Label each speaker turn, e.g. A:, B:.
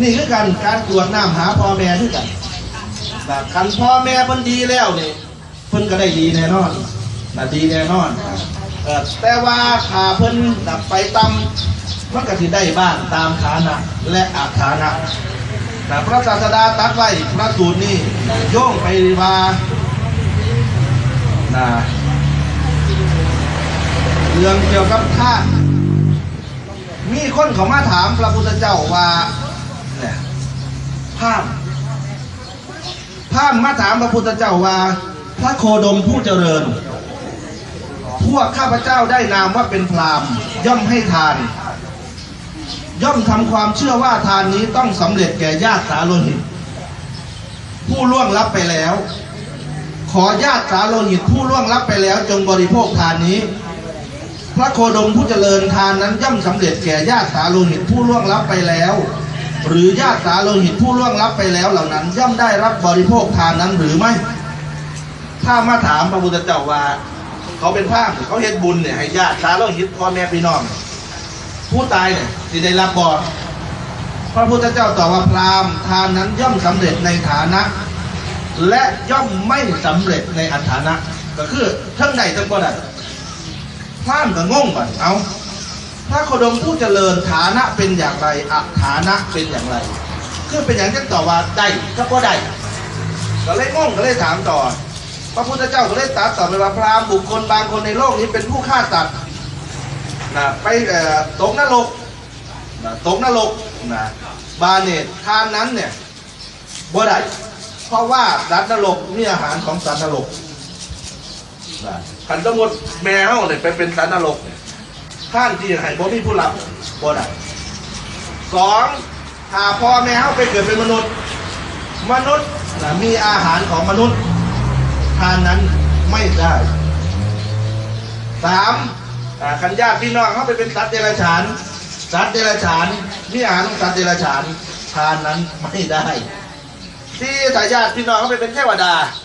A: นี่คือการการตรวจน้ำหาพ่อแม่คือกันนะคันพ่อแม่เพิ่นดีแล้วนี่เพิ่นก็ได้ดีแน่นอนนะดีแน่นอนแต่ว่าขาเพิ่นดับไปต่ำมันก็สิได้บ้างตามฐานะและอาฐานะนะพระศาสดาตัดไว้พระสูตรนี่โย่งไปว่านะเรื่องเกี่ยวกับธาตุมีคนเขามาถามพระพุทธเจ้าว่า พามพรามมาถามพระพุทธเจ้าว่า พระโคดมผู้เจริญ พวกข้าพเจ้าได้นามว่าเป็นพรามย่อมให้ทาน ย่อมทำความเชื่อว่าทานนี้ต้องสำเร็จแก่ญาติสาโลหิต ผู้ล่วงลับไปแล้ว ขอญาติสาโลหิตผู้ล่วงลับไปแล้ว จงบริโภคทานนี้พระโคดมผู้เจริญทานนั้นย่อมสำเร็จแก่ญาติสาโลหิตผู้ล่วงลับไปแล้ว หรือญาติสาโลหิตผู้ล่วงลับไปแล้วเหล่านั้น ย่อมได้รับบริโภคทานนั้นหรือไม่ ถ้ามาถามพระพุทธเจ้าว่า เขาเป็นพระเขาเฮ็ดบุญเนี่ยให้ญาติสาโลหิตพ่อแม่พี่น้อง ผู้ตายเนี่ยสิได้รับบอพระพุทธเจ้าตอบว่าพราหมณ์ทานนั้นย่อมสำเร็จในฐานะ และย่อมไม่สำเร็จในอัฐานะ ก็คือทั้งใดทั้งบ่ได้พราหมณ์ก็งงก่เอา พระโคดมผู้เจริญฐานะเป็นอย่างไรอัฐานะเป็นอย่างไร คือเป็นอย่างที่ตอบว่าได้ก็บ่ได้ก็เลยงงก็เลยถามต่อ พระพุทธเจ้าก็เลยตรัสต่อไปว่าพราหมณ์บุคคลบางคนในโลกนี้เป็นผู้ฆ่าสัตว์นะไปตกนรกนะตกนรกนะบาเนตทานนั้นเนี่ยบ่ได้เพราะว่าสัตว์นรกมีอาหารของสัตว์นรกนะขันสมมติแมวเนี่ยไปเป็นสันนรกเท่านที่ให้บ่มีผู้รับบ่ได้สองหาพ่อแมวไปเกิดเป็นมนุษย์ มนุษย์นะมีอาหารของมนุษย์ทานนั้นไม่ได้สามขันญาติพี่น้องเขาไปเป็นสัตว์เดรัจฉาน สัตว์เดรัจฉานมีอาหารของสัตว์เดรัจฉานทานนั้นไม่ได้ ที่ถ้าญาติพี่น้องเขาไปเป็นเทวดา